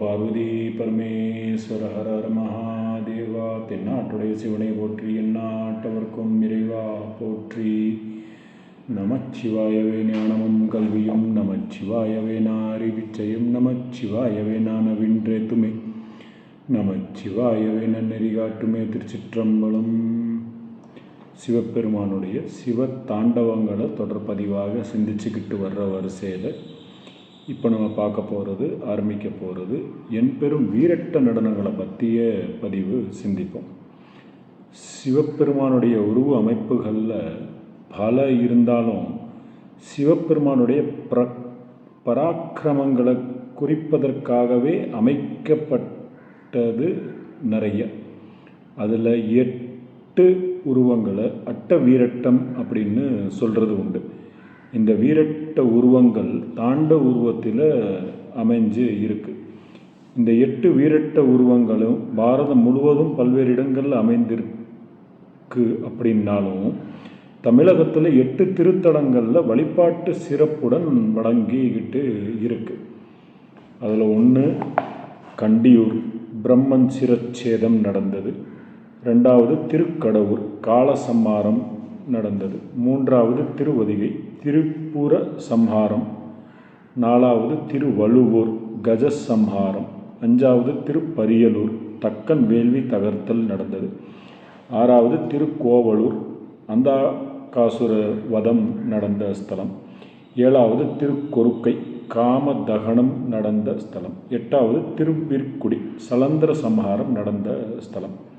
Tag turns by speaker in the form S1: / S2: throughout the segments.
S1: பார்வதி பரமேஸ்வர ஹர ஹர மகாதேவா தென்னாட்டுடைய சிவனை போற்றி எந்நாட்டவர்க்கும் இறைவா போற்றி. நமச்சிவாயவே ஞானமும் கல்வியும் நமச்சிவாயவே நாரிவிச்சையும் நமச்சிவாயவே நானவின்றேத்துமே நமச்சிவாயவே நன்னெறி காட்டுமே திருச்சிற்றம்பலம். சிவபெருமானுடைய சிவ தாண்டவங்களை தொடர் பதிவாக சிந்திச்சுக்கிட்டு வர்ற வரிசையில் இப்போ நம்ம பார்க்க போகிறது ஆரம்பிக்க போகிறது என் பெரும் வீரட்ட நடனங்களை பற்றிய பதிவு சிந்திப்போம். சிவபெருமானுடைய உருவ அமைப்புகளில் பல இருந்தாலும் சிவபெருமானுடைய பிர பராக்கிரமங்களை குறிப்பதற்காகவே அமைக்கப்பட்டது நிறைய. அதில் எட்டு உருவங்களை அட்ட வீரட்டம் அப்படின்னு சொல்கிறது உண்டு. இந்த வீரட்ட உருவங்கள் தாண்ட உருவத்தில் அமைஞ்சு இருக்குது இந்த எட்டு வீரட்ட உருவங்களும் பாரதம் முழுவதும் பல்வேறு இடங்களில் அமைந்திருக்கு அப்படின்னாலும் தமிழகத்தில் எட்டு திருத்தலங்களில் வழிபாட்டு சிறப்புடன் வழங்கிக்கிட்டு இருக்குது அதில் ஒன்று கண்டியூர் பிரம்மன் சிரச்சேதம் நடந்தது. ரெண்டாவது திருக்கடவுர் காலசம்மாரம் நடந்தது. மூன்றாவது திருவதிகை திருப்புர சம்ஹாரம். நாலாவது திருவழுவூர் கஜசம்ஹாரம். அஞ்சாவது திருப்பரியலூர் தக்கன் வேள்வி தகர்த்தல் நடந்தது. ஆறாவது திருக்கோவலூர் அந்தாகாசுர வதம் நடந்த ஸ்தலம். ஏழாவது திருக்கொருக்கை காம தகனம் நடந்த ஸ்தலம். எட்டாவது திருவிற்குடி சலந்திர சம்ஹாரம் நடந்த ஸ்தலம்.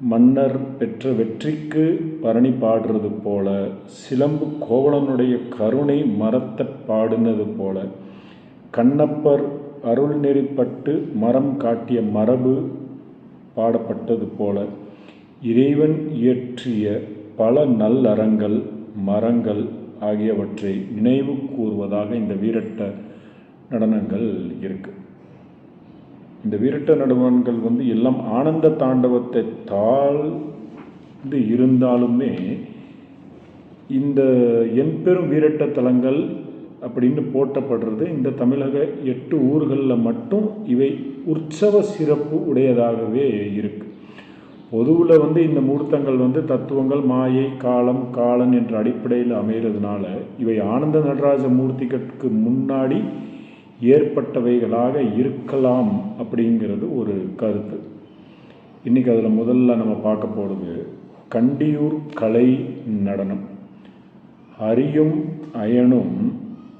S1: மன்னர் பெற்ற வெற்றிக்கு பரணி பாடுறது போல சிலம்பு கோவலனுடைய கருணை மரத்தை பாடினது போல கண்ணப்பர் அருள் நெறிப்பட்டு மரம் காட்டிய மரபு பாடப்பட்டது போல இறைவன் இயற்றிய பல நல்லறங்கள் மரங்கள் ஆகியவற்றை நினைவு கூறுவதாக இந்த வீரட்ட நடனங்கள் இருக்குது இந்த வீரட்ட நடுவன்கள் வந்து எல்லாம் ஆனந்த தாண்டவத்தை தாழ்ந்து இருந்தாலுமே இந்த என்பெரும் வீரட்ட தலங்கள் அப்படின்னு போட்டப்படுறது இந்த தமிழக எட்டு ஊர்களில் மட்டும் இவை உற்சவ சிறப்பு உடையதாகவே இருக்கு. பொதுவில் வந்து இந்த மூர்த்தங்கள் வந்து தத்துவங்கள் மாயை காலம் காலன் என்ற அடிப்படையில் அமைகிறதுனால இவை ஆனந்த நடராஜ மூர்த்திகளுக்கு முன்னாடி ஏற்பட்டவைகளாக இருக்கலாம் அப்படிங்கிறது ஒரு கருத்து. இன்றைக்கி அதில் முதல்ல நம்ம பார்க்க போகிறது கண்டியூர் கலை நடனம். அரியும் அயனும்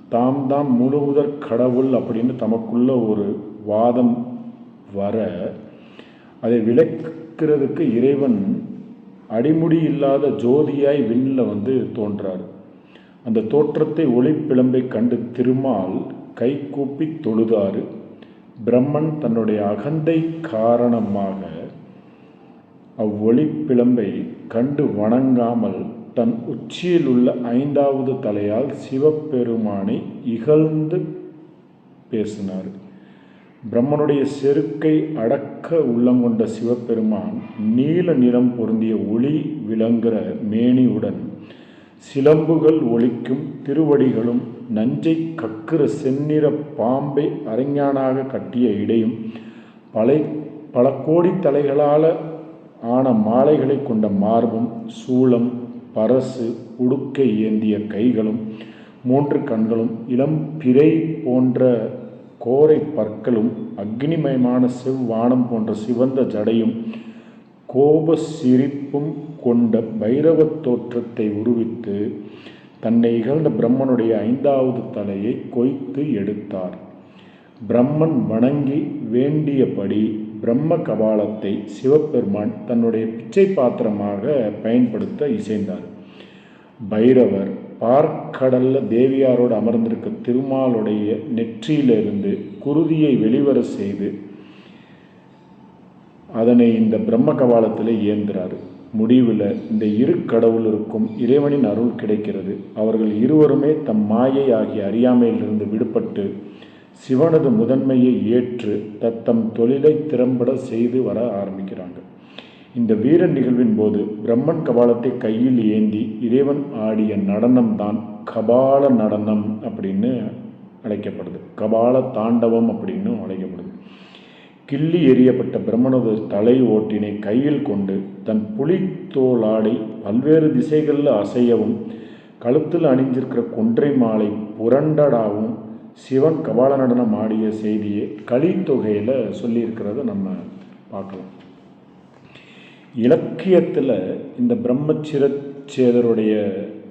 S1: தாம் தாம் முழுவதற் கடவுள் அப்படின்னு தமக்குள்ள ஒரு வாதம் வர அதை விளக்கிறதுக்கு இறைவன் அடிமுடி இல்லாத ஜோதியாய் விண்ணில் வந்து தோன்றார். அந்த தோற்றத்தை ஒளிப்பிழம்பை கண்டு திருமால் கைகூப்பி தொழுதாறு. பிரம்மன் தன்னுடைய அகந்தை காரணமாக அவ்வொளி பிளம்பை கண்டு வணங்காமல் தன் உச்சியில் உள்ள ஐந்தாவது தலையால் சிவபெருமானை இகழ்ந்து பேசினார். பிரம்மனுடைய செருக்கை அடக்க உள்ளங்கொண்ட சிவபெருமான் நீல நிறம் பொருந்திய ஒளி விளங்குகிற மேனியுடன் சிலம்புகள் ஒலிக்கும் திருவடிகளும் நஞ்சை கக்கிற செந்நிற பாம்பை அரஞானாக கட்டிய இடையும் பலை பல கோடி தலைகளால் ஆன மாலைகளை கொண்ட மார்பும் சூளம் பரசு உடுக்கை ஏந்திய கைகளும் மூன்று கண்களும் இளம் பிறை போன்ற கோரை பற்களும் அக்னிமயமான செவ்வானம் போன்ற சிவந்த ஜடையும் கோப சிரிப்பும் கொண்ட பைரவத் தோற்றத்தை உருவித்து தன்னை இகழ்ந்த பிரம்மனுடைய ஐந்தாவது தலையை கொய்த்து எடுத்தார். பிரம்மன் வணங்கி வேண்டியபடி பிரம்ம கபாலத்தை சிவபெருமான் தன்னுடைய பிச்சை பாத்திரமாக பயன்படுத்த இசைந்தார். பைரவர் பார்க்கடல்ல தேவியாரோடு அமர்ந்திருக்க திருமாலுடைய நெற்றியிலிருந்து குருதியை வெளிவர செய்து அதனை இந்த பிரம்ம கபாலத்தில் ஏந்துறாரு முடிவில் இந்த இரு கடவுளருக்கும் இறைவனின் அருள் கிடைக்கிறது. அவர்கள் இருவருமே தம் மாயை ஆகிய அறியாமையிலிருந்து விடுபட்டு சிவனது முதன்மையை ஏற்று தத்தம் தொழிலை திறம்பட செய்து வர ஆரம்பிக்கிறாங்க. இந்த வீர நிகழ்வின் போது பிரம்மன் கபாலத்தை கையில் ஏந்தி இறைவன் ஆடிய நடனம்தான் கபால நடனம் அப்படின்னு அழைக்கப்படுது. கபால தாண்டவம் அப்படின்னு அழைக்கப்படுது. கிள்ளி எறியப்பட்ட பிரம்மனது தலை ஓட்டினை கையில் கொண்டு தன் புலித்தோலாடை பல்வேறு திசைகளில் அசையவும் கழுத்தில் அணிஞ்சிருக்கிற கொன்றை மாலை புரண்டடாவும் சிவன் கபால நடனம் ஆடிய செய்தியை கலித்தொகையில் சொல்லியிருக்கிறத நம்ம பார்க்கலாம். இலக்கியத்தில் இந்த பிரம்மச்சிரச்சேதருடைய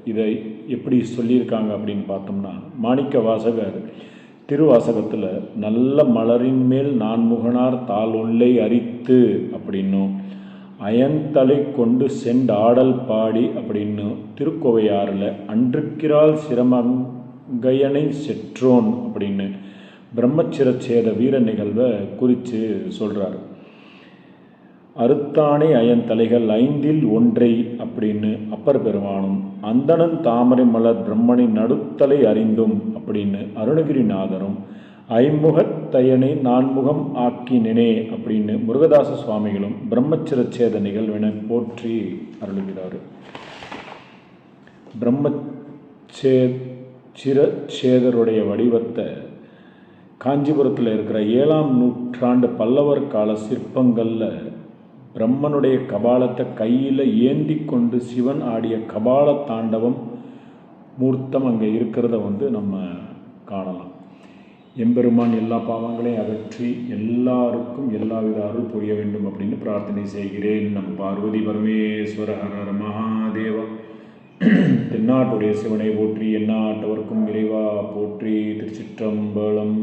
S1: இதை எப்படி சொல்லியிருக்காங்க அப்படின்னு பார்த்தோம்னா மாணிக்க வாசகர் திருவாசகத்தில் நல்ல மலரின் மேல் நான்முகனார் தாளொல்லை அரித்து அப்படின்னும். அயன்தலை கொண்டு செண்டாடல் பாடி அப்படின்னு திருக்கோவையாறில் அன்றுக்கிறாள் சிரமங்கையனை செற்றோன் அப்படின்னு பிரம்மச்சிரச்சேத வீர நிகழ்வை குறித்து சொல்கிறாரு அறுத்தானே அயன் தலைகள் ஐந்தில் ஒன்றை அப்படின்னு அப்பர் பெருமானும் அந்தணன் தாமரை மலர் பிரம்மனின் நடுத்தலை அறிந்தும் அப்படின்னு அருணகிரிநாதரும் ஐமுகத்தயனை நான்முகம் ஆக்கினேனே அப்படின்னு முருகதாச சுவாமிகளும் பிரம்மச்சிரச்சேத நிகழ்வினை போற்றி அருளுகிறார். பிரம்மச்சே சிரச்சேதருடைய வடிவத்தை காஞ்சிபுரத்தில் இருக்கிற ஏழாம் நூற்றாண்டு பல்லவர் கால சிற்பங்களில் பிரம்மனுடைய கபாலத்தை கையில் ஏந்தி கொண்டு சிவன் ஆடிய கபால தாண்டவம் மூர்த்தம் அங்கே இருக்கிறத வந்து நம்ம காணலாம். எம்பெருமான் எல்லா பாவங்களையும் அகற்றி எல்லாருக்கும் எல்லாவித அருள் புரிய வேண்டும் அப்படின்னு பிரார்த்தனை செய்கிறேன். நம் பார்வதி பரமேஸ்வர ஹரர் மகாதேவா. தென்னாட்டுடைய சிவனை போற்றி எந்நாட்டவர்க்கும் இறைவா போற்றி திருச்சிற்றம்பலம்.